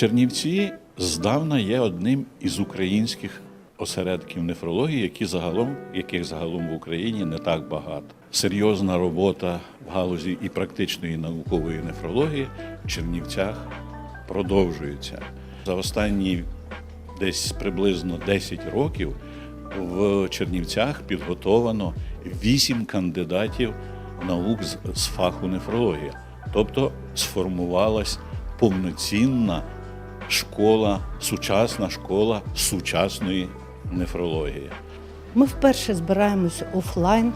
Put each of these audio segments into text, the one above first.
Чернівці здавна є одним із українських осередків нефрології, які загалом, яких загалом в Україні не так багато. Серйозна робота в галузі і практичної наукової нефрології в Чернівцях продовжується. За останні десь приблизно 10 років в Чернівцях підготовано 8 кандидатів наук з, фаху нефрологія. Тобто сформувалась повноцінна школа, сучасна школа сучасної нефрології. Ми вперше збираємося офлайн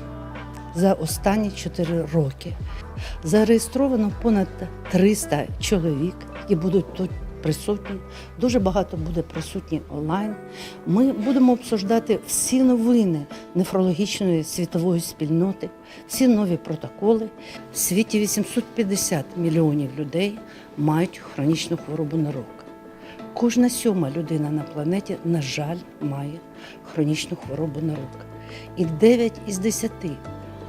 за останні 4 роки. Зареєстровано понад 300 чоловік, які будуть тут присутні. Дуже багато буде присутні онлайн. Ми будемо обсуждати всі новини нефрологічної світової спільноти, всі нові протоколи. В світі 850 мільйонів людей мають хронічну хворобу нирок. Кожна сьома людина на планеті, на жаль, має хронічну хворобу нирок. І 9 із 10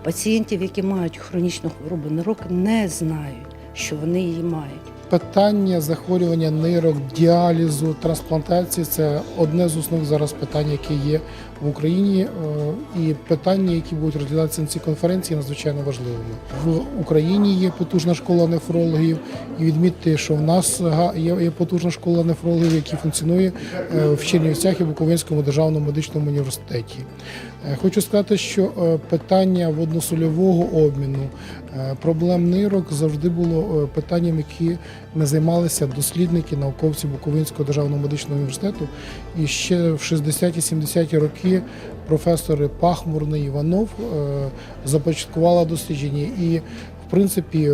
пацієнтів, які мають хронічну хворобу нирок, не знають, що вони її мають. Питання захворювання нирок, діалізу, трансплантації це одне з основних зараз питань, які є в Україні. Е, І питання, які будуть розглядатися на цій конференції, надзвичайно важливими. В Україні є потужна школа нефрологів, і відмітьте, що в нас є потужна школа нефрологів, які функціонує е, в Чернівцях і Буковинському державному медичному університеті. Е, Хочу сказати, що питання водносольового обміну, проблем нирок завжди було питанням, які не займалися дослідники, науковці Буковинського державного медичного університету. І ще в 60-70-ті роки професори Пахмурний Іванов е, започаткувала дослідження. І, в принципі,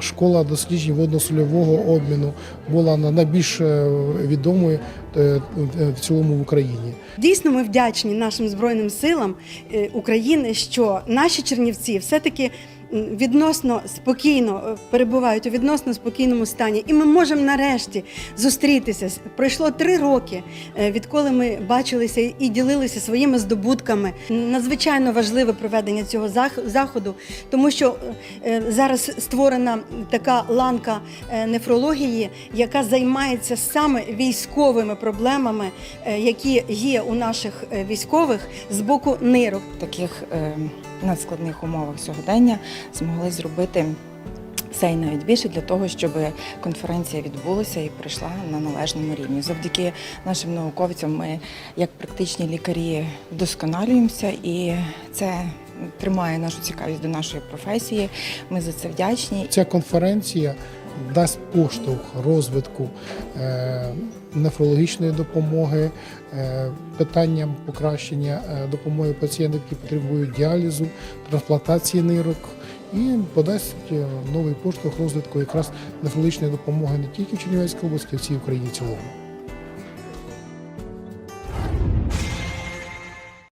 школа досліджень водно-сольового обміну була на- найбільш е, відомою е, в цілому в Україні. Дійсно, ми вдячні нашим збройним силам України, що наші чернівці все-таки м, відносно спокійно е, перебувають у відносно спокійному стані, і ми можемо нарешті зустрітися. Пройшло три роки, е, відколи ми бачилися і ділилися своїми здобутками. Надзвичайно важливе проведення цього заходу, тому що е, зараз створена така ланка нефрології, яка займається саме військовими проблемами, які є у наших військових з боку нирок. таких е, надскладних умовах сьогодення змогли зробити все і навіть більше для того, щоб конференція відбулася і прийшла на належному рівні. Завдяки нашим науковцям ми, як практичні лікарі, вдосконалюємося, і це тримає нашу цікавість до нашої професії. Ми за це вдячні. Ця конференція дасть поштовх розвитку е, нефрологічної допомоги, е, питанням покращення е, допомоги пацієнтам, які потребують діалізу, трансплантації нирок. І подасть новий поштовх розвитку якраз нефрологічної допомоги не тільки в Чернівецькій області, а й всій Україні в цілому.